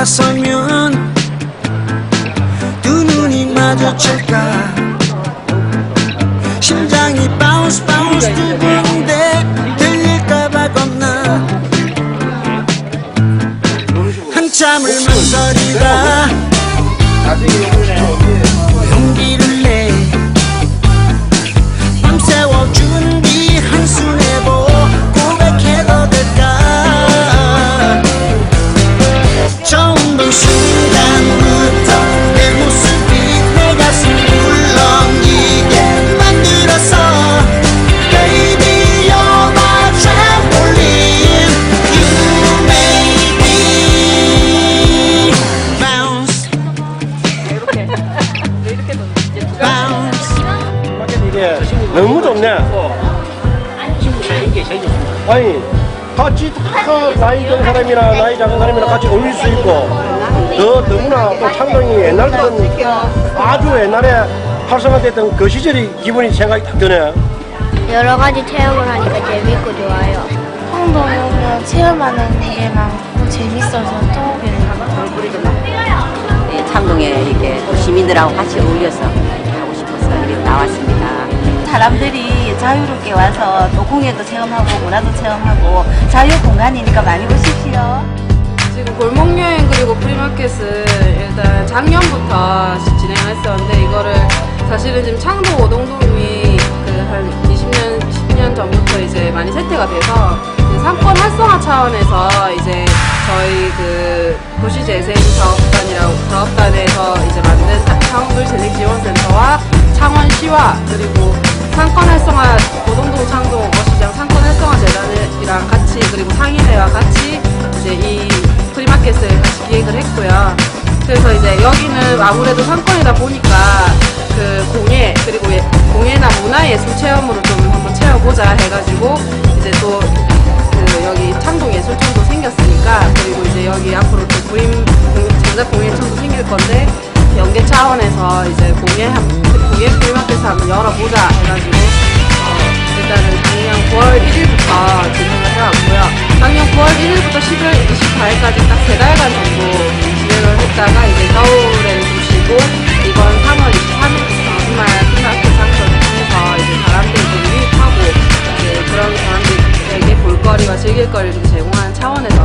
돌아서면 두 눈이 마주칠까? 심장이 바운스 바운스 두근데 들릴까봐 겁나. 한참을 망설이다. 이게 너무 좋네. 아니 같이 다 나이 든 사람이나 나이 작은 사람이나 같이 어울릴 수 있고 더 너무나 또 창동이 옛날 같은 아주 옛날에 활성화됐던 그 시절이 기분이 생각이 딱 드네. 여러 가지 체험을 하니까 재밌고 좋아요. 홍도 오면 체험하는 게 많고 재밌어서 또 오게 예, 창동에 이렇게 또 시민들하고 같이 어울려서 하고 싶어서 이렇게 나왔습니다. 사람들이 자유롭게 와서 또 공예도 체험하고 문화도 체험하고 자유 공간이니까 많이 오십시오. 지금 골목 여행 그리고 프리마켓을 일단 작년부터 진행했었는데 이거를 사실은 지금 창동 오동동이 그 한 20년 10년 전부터 이제 많이 세태가 돼서 상권 활성화 차원에서 이제 저희 그 도시재생 사업단이라고 사업단에서 이제 만든 사- 창원도시 재생지원센터와 창원시와 그리고 상권 활성화 오동동 창동 어시장 상권 활성화 재단이랑 같이 그리고 상인회와 같이 이제 이 프리마켓을 같이 기획을 했고요. 그래서 이제 여기는 아무래도 상권이다 보니까 그 공예 그리고 예- 공예나 문화예술 체험으로 좀 한번 채워보자 해가지고 이제 또 그 여기 창동 예술촌도 생겼으니까 그리고 이제 여기 앞으로 또 구임 장작 공예촌도 생길 건데 연계 차원에서 이제 공예 한 프리마켓을 한번 열어보자 해가지고 어, 일단은 작년 9월 1일부터 진행을 해왔고요. 작년 9월 1일부터 11월 28일까지 딱세 달간 정도 진행을 했다가 이제 겨울에는 좀 쉬고 이번 3월 23일부터 주말 프리마켓 상처를 통해서 이제 사람들을 유입하고 이제 그런 사람들에게 볼거리와 즐길거리를 좀 제공하는 차원에서